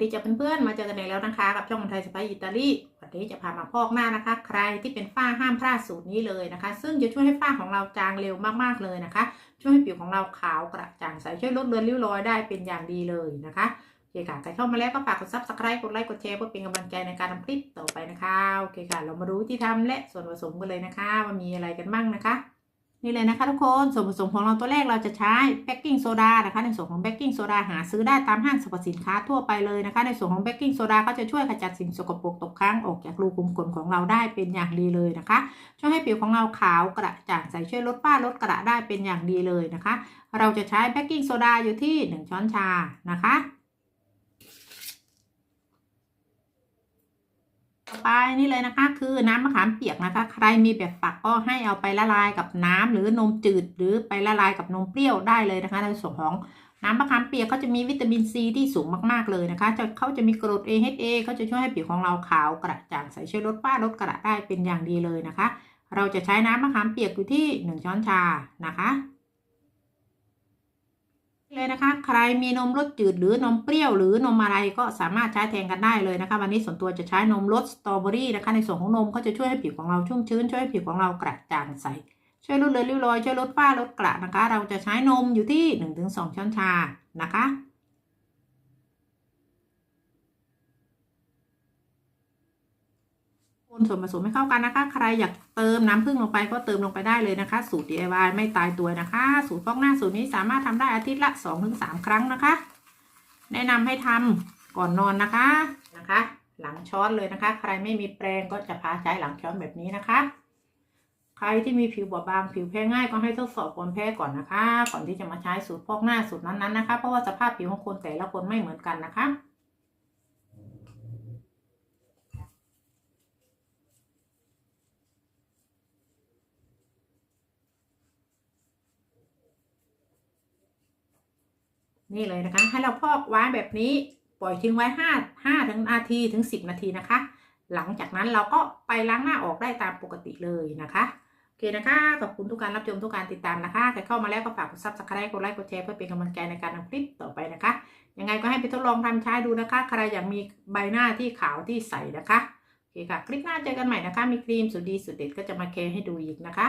ดีจ้ะเพื่อนๆ มาเจอกันอีกแล้วนะคะ กับช่องคนไทยสปายอิตาลีวันนี้จะพามาพอกหน้านะคะ ใครที่เป็นฝ้าห้ามพลาดสูตรนี้เลยนะคะ ซึ่งจะช่วยให้ฝ้าของเราจางเร็วมากๆเลยนะคะ ช่วยให้ผิวของเราขาวกระจ่างใสช่วยลดเลือนริ้วรอยได้เป็นอย่างดีเลยนะคะโอเคค่ะใครเข้ามาแล้วก็ฝากกดซับสไครต์กดไลค์กดแชร์เพื่อเป็นกำลังใจในการทำคลิปต่อไปนะคะโอเคค่ะ เรามาดูที่ทำและส่วนผสมกันเลยนะคะว่ามีอะไรกันบ้างนะคะ นี่เลยนะคะทุกคนส่วนผสมของเราตัวแรกเราจะใช้เบกกิ้งโซดานะคะในส่วนของเบกกิ้งโซดาหาซื้อได้ตามห้างสรรพสินค้าทั่วไปเลยนะคะ ในส่วนของเบกกิ้งโซดาก็จะช่วยขจัดสิ่งสกปรกตกค้างออกจากรูขุมขนของเราได้เป็นอย่างดีเลยนะคะ ช่วยให้ผิวของเราขาวกระจ่างใสช่วยลดฝ้าลดกระได้เป็นอย่างดีเลยนะคะ เราจะใช้เบกกิ้งโซดาอยู่ที่ 1 ช้อนชานะคะ ต่อไปนี่เลยนะคะ คือน้ำมะขามเปียกนะคะ ใครมีแบบฝักก็ให้เอาไปละลายกับน้ำหรือนมจืดหรือไปละลายกับนมเปรี้ยวได้เลยนะคะ ในส่วนของน้ำมะขามเปียกเขาจะมีวิตามินซีที่สูงมากๆเลยนะคะจะเขาจะมีกรด AHA เขาจะช่วยให้ผิวของเราขาวกระจ่างใสช่วยลดฝ้าลดกระได้เป็นอย่างดีเลยนะคะ เราจะใช้น้ำมะขามเปียกอยู่ที่ 1 ช้อนชานะคะ เลยนะคะ ใครมีนมรสจืดหรือนมเปรี้ยวหรือนมอะไรก็สามารถใช้แทนกันได้เลยนะคะ วันนี้ส่วนตัวจะใช้นมรสสตรอเบอรี่นะคะ ในส่วนของนมก็จะช่วยให้ผิวของเราชุ่มชื้น ช่วยให้ผิวของเรากระจ่างใส ช่วยลดเลือนริ้วรอย ช่วยลดฝ้าลดกระนะคะ เราจะใช้นมอยู่ที่ 1-2 ช้อนชานะคะ คนส่วนผสมให้เข้ากันนะคะ ใครอยากเติมน้ำผึ้งลงไปก็เติมลงไปได้เลยนะคะ สูตร DIY ไม่ตายตัวนะคะ สูตรฟอกหน้าสูตรนี้สามารถทำได้อาทิตย์ละ 2-3 ครั้งนะคะ แนะนำให้ทำก่อนนอนนะคะนะคะ หลังช้อนเลยนะคะ ใครไม่มีแปรงก็จะพาใช้หลังช้อนแบบนี้นะคะ ใครที่มีผิวบอบบางผิวแพ้ง่ายก็ให้ทดสอบความแพ้ก่อนนะคะ ก่อนที่จะมาใช้สูตรฟอกหน้าสูตรนั้นๆนะคะ เพราะว่าสภาพผิวของคนแต่ละคนไม่เหมือนกันนะคะ นี่เลยนะคะ ให้เราพอกไว้แบบนี้ปล่อยทิ้งไว้ห้าห้าถึงนาทีถึงสิบนาทีนะคะ หลังจากนั้นเราก็ไปล้างหน้าออกได้ตามปกติเลยนะคะโอเคนะคะขอบคุณทุกการรับชมทุกการติดตามนะคะใครเข้ามาแล้วก็ฝากกดซับสไครต์กดไลค์กดแชร์เพื่อเป็นกำลังใจในการทำคลิปต่อไปนะคะยังไงก็ให้ไปทดลองทำใช้ดูนะคะ ใครอยากมีใบหน้าที่ขาวที่ใสนะคะโอเคค่ะ คลิปหน้าเจอกันใหม่นะคะ มีครีมสุดดีสุดเด็ดก็จะมาแคร์ให้ดูอีกนะคะ